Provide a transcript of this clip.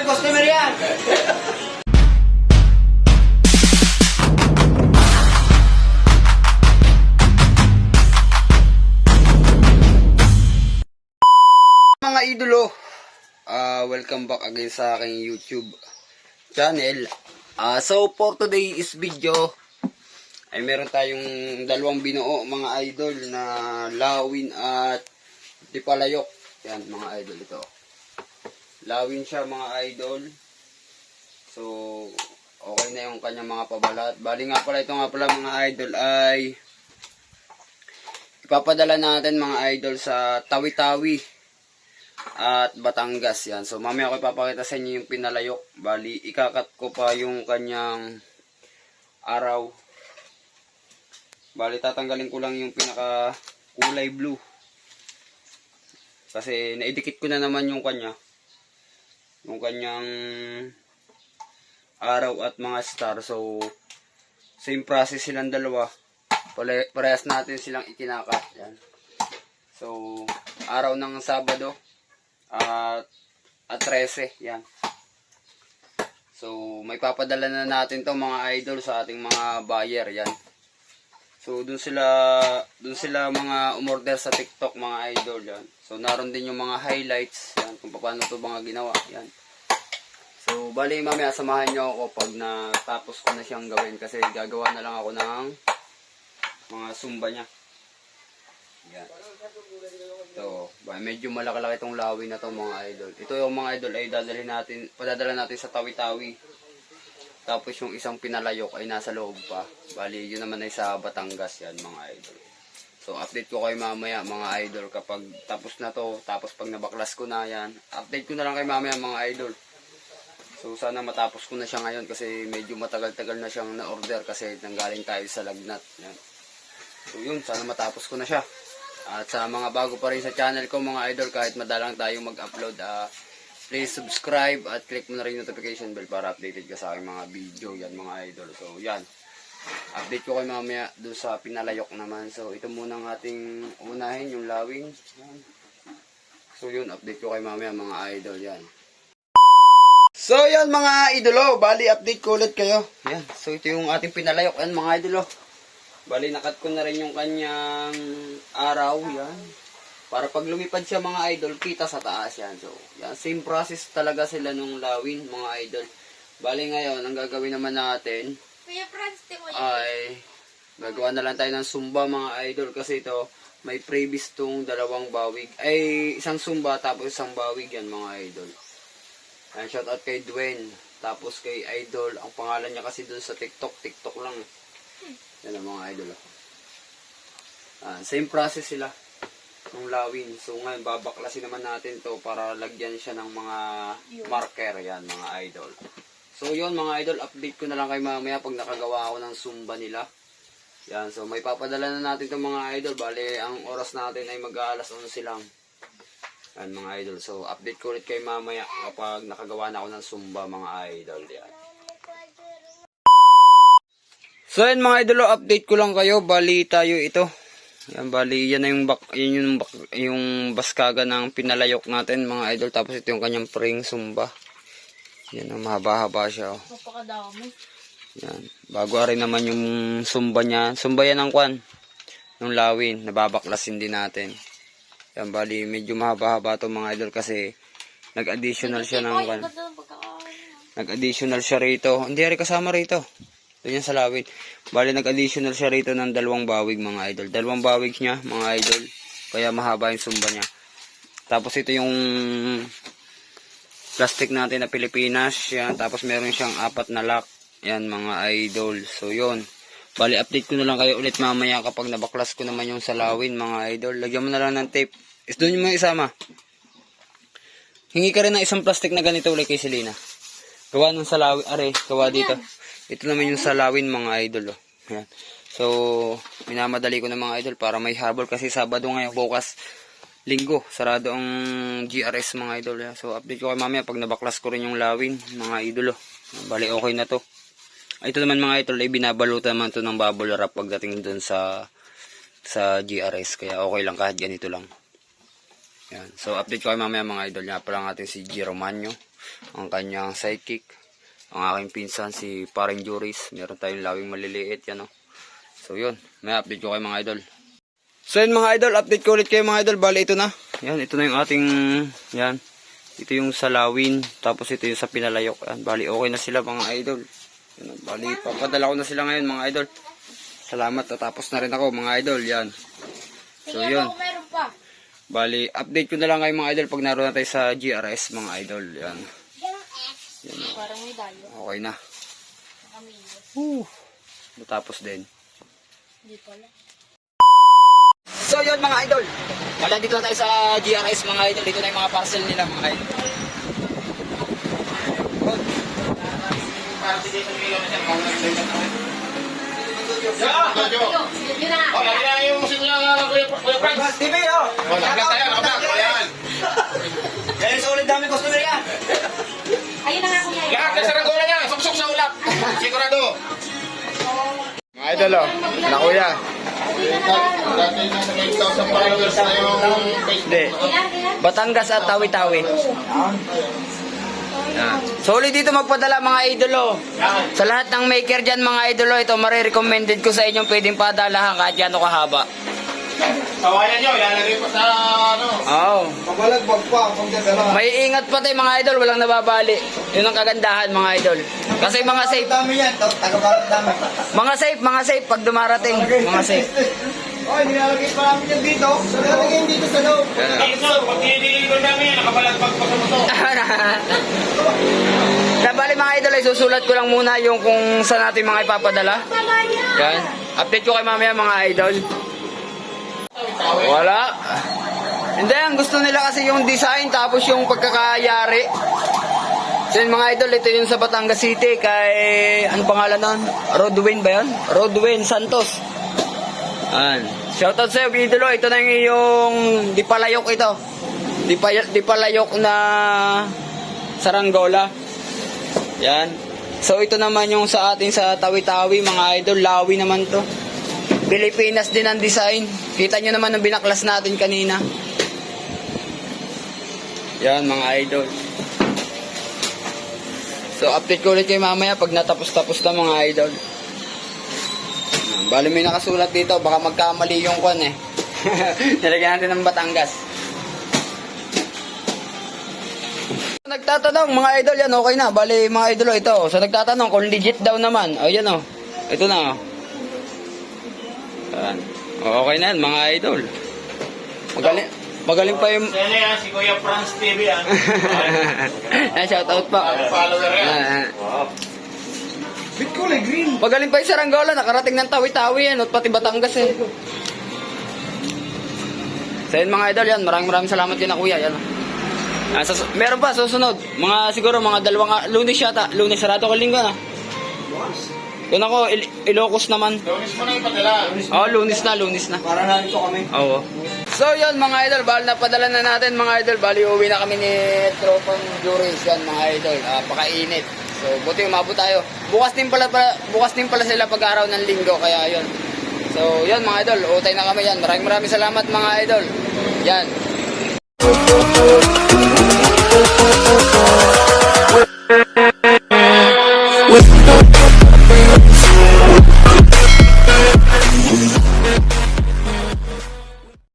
may customer yan. Mga idolo, ah welcome back again sa aking YouTube channel. Ah so for today's video ay meron tayong dalawang binuo mga idol na lawin at dipalayok. Yan mga idol ito. Lawin siya mga idol. So okay na yung kanyang mga pabalat. Bali nga pala ito nga pala mga idol ay ipapadala natin mga idol sa Tawi-Tawi at Batangas yan. So mamaya ko ipapakita sa inyo yung pinalayok. Bali ikakat ko pa yung kanyang araw. Bali tatanggalin ko lang yung pinaka kulay blue. Kasi naidikit ko na naman yung kanya. Yung kanyang araw at mga star. So same process silang dalawa. Pare parehas natin silang ikinakat. Yan. So araw ng Sabado at at 13, yan. So, may papadala na natin to mga idol sa ating mga buyer, yan. So, dun sila, dun sila mga umorder sa TikTok mga idol, yan. So, naroon din yung mga highlights, yan, kung paano to mga ginawa, yan. So, bali mamaya samahan nyo ako pag natapos ko na siyang gawin kasi gagawa na lang ako ng mga sumba niya. Yan. Ba, medyo malaki-laki itong lawin na to mga idol. Ito yung mga idol ay dadalhin natin, padadala natin sa tawi-tawi. Tapos yung isang pinalayok ay nasa loob pa. Bali, yun naman ay sa Batangas yan mga idol. So, update ko kayo mamaya mga idol kapag tapos na to. Tapos pag nabaklas ko na yan, update ko na lang kayo mamaya mga idol. So, sana matapos ko na siya ngayon kasi medyo matagal-tagal na siyang na-order kasi nanggaling tayo sa lagnat. Yan. So, yun, sana matapos ko na siya. At sa mga bago pa rin sa channel ko mga idol, kahit madalang tayong mag-upload, ah, please subscribe at click mo na rin notification bell para updated ka sa aking mga video yan mga idol. So yan, update ko kayo mamaya doon sa pinalayok naman. So ito muna ang ating unahin, yung lawing. Yan. So yun, update ko kayo mamaya mga idol yan. So yan mga idolo, bali update ko ulit kayo. Yan, so ito yung ating pinalayok yan mga idolo. Bali, nakat ko na rin yung kanyang araw, yan. Para pag lumipad siya mga idol, kita sa taas yan. So, yan, same process talaga sila nung lawin, mga idol. Bali ngayon, ang gagawin naman natin ay gagawa na lang tayo ng sumba mga idol kasi ito may previous tong dalawang bawig. Ay, isang sumba tapos isang bawig yan mga idol. Yan, shout out kay Dwayne. Tapos kay Idol. Ang pangalan niya kasi dun sa TikTok. TikTok lang. Yan ang mga idol. oh. Ah, same process sila nung lawin. So ngayon babaklasin naman natin to para lagyan siya ng mga marker yan mga idol. So yun mga idol, update ko na lang kay mamaya pag nakagawa ako ng sumba nila. Yan, so may papadala na natin itong mga idol. Bale, ang oras natin ay mag-aalas 11 lang. Yan mga idol. So update ko ulit kay mamaya kapag nakagawa na ako ng sumba mga idol. Yan. So yan mga idolo, update ko lang kayo. Bali tayo ito. Yan bali yan na yung bak yun yung bak, yung baskaga ng pinalayok natin mga idol. Tapos ito yung kanyang pring sumba. Yan ang mahaba-haba siya. Oh. Napakadami. Yan. Bago rin naman yung sumba niya. Sumba yan ang kwan. Yung lawin. Nababaklasin din natin. Yan bali medyo mahaba-haba to mga idol kasi nag-additional siya ng kwan. Nag-additional siya rito. Hindi rin kasama rito. Doon yan sa lawin. Bali, nag-additional siya rito ng dalawang bawig mga idol. Dalawang bawig niya mga idol. Kaya mahaba yung sumba niya. Tapos ito yung plastic natin na Pilipinas. Yan. Tapos meron siyang apat na lock. Yan mga idol. So yun. Bali, update ko na lang kayo ulit mamaya kapag nabaklas ko naman yung salawin mga idol. Lagyan mo na lang ng tape. Is doon yung mga isama. Hingi ka rin ng isang plastic na ganito ulit kay Selena. Gawa ng salawin. Are, gawa dito. Ito naman yung salawin mga idol. Oh. Yan. So, minamadali ko ng mga idol para may habol kasi Sabado ngayon bukas linggo. Sarado ang GRS mga idol. Yan. So, update ko kayo mamaya pag nabaklas ko rin yung lawin mga idol. Oh. Bali, okay na to. Ito naman mga idol ay binabalutan naman to ng bubble wrap pagdating dun sa sa GRS. Kaya okay lang kahit ganito lang. Yan. So, update ko kayo mamaya mga idol. Yan pa lang natin si G. Romano. ang kanyang sidekick. Ang aking pinsan si Paring Juris. Meron tayong lawing maliliit yan oh. So yun, may update ko kayo mga idol. So yun mga idol, update ko ulit kayo mga idol. Bali ito na. Yan, ito na yung ating, yan. Ito yung sa lawin, tapos ito yung sa pinalayok. Yan, bali okay na sila mga idol. Yan, bali papadala ko na sila ngayon mga idol. Salamat, tatapos na rin ako mga idol. Yan. So yun. Bali, update ko na lang kayo mga idol pag naroon na tayo sa GRS mga idol. Yan. Parang may dayo. Okay na. Nakamilos. Natapos din. Hindi pala. So yun mga idol. Wala dito na tayo sa GRS mga idol. Dito na yung mga parcel nila mga idol. Na. Oh, na na. TV oh! Oh, nakablak tayo, nakablak. Ayan. Yan yung solid dami customer yan. Ayun na nga kuya. Lahat ng idol oh. Na kuya. Dati nasa 8,000 followers na yung. Hindi. Batangas at Tawi-Tawi. Yan. Solid dito magpadala mga idolo. Sa lahat ng maker dyan mga idolo, ito marirecommended ko sa inyong pwedeng padalahan kahit gano'ng kahaba. Kawayan nyo, ilalagay pa sa ano. Oo. Pabalagbag pa kung dadala. May ingat pa tayo mga idol, walang nababali. Yun ang kagandahan mga idol. Kasi mga safe, Dami yan, taga-barat dami. mga safe, mga safe pag dumarating. Mga safe. Oh, nilalagay pa namin yan dito. Nilalagay yan dito sa loob. Dito, pag diniligon namin yan, nakabalagbag pa sa. Nabali mga idol ay susulat ko lang muna yung kung saan natin mga ipapadala. Yan. Update ko kay mamaya mga idol. Wala. Hindi, ang gusto nila kasi yung design tapos yung pagkakayari. So mga idol, ito yung sa Batangas City kay, ano pangalan nun? Rodwin ba yun? Rodwin Santos. Yan. Shoutout sa'yo, idolo. Ito na yung iyong dipalayok ito. Dipa, dipalayok na saranggola. Yan. So ito naman yung sa atin sa Tawi-Tawi, mga idol. Lawi naman to. Pilipinas din ang design. Kita nyo naman ang binaklas natin kanina. Yan, mga idol. So, update ko ulit kayo mamaya pag natapos-tapos na mga idol. Bali may nakasulat dito, baka magkamali yung kwan eh. Nilagyan natin ng Batangas. Nagtatanong mga idol yan, okay na. Bali mga idol ito. So nagtatanong kung legit daw naman. O yan o. Ito na o. Okay na yan mga idol. Magaling, magaling pa yung... Yan yan, si Kuya Franz TV yan. Yan, shoutout pa. Follower yan. Ah, Bit kulay green. Magaling pa yung Saranggola, nakarating ng tawi-tawi yan, at pati Batangas eh. So yun mga idol yan, maraming maraming salamat yun na kuya, yan. Ah, sa, meron pa, susunod. Mga siguro, mga dalawang, ah, lunes yata. Lunes, sarado ko linggo na. Doon ako, Il- Ilocos naman. Lunis mo na yung padala. Oh, lunes na, lunes na. Para nalito kami. Oo. So yun mga idol, bali napadala na natin mga idol. Bali uwi na kami ni Tropang Juris yan mga idol. Ah, pakainit. So buti umabot tayo. Bukas din pala, pala bukas din pala sila pag araw ng linggo kaya yun. So yun mga idol, utay na kami yan. Maraming maraming salamat mga idol. Yan.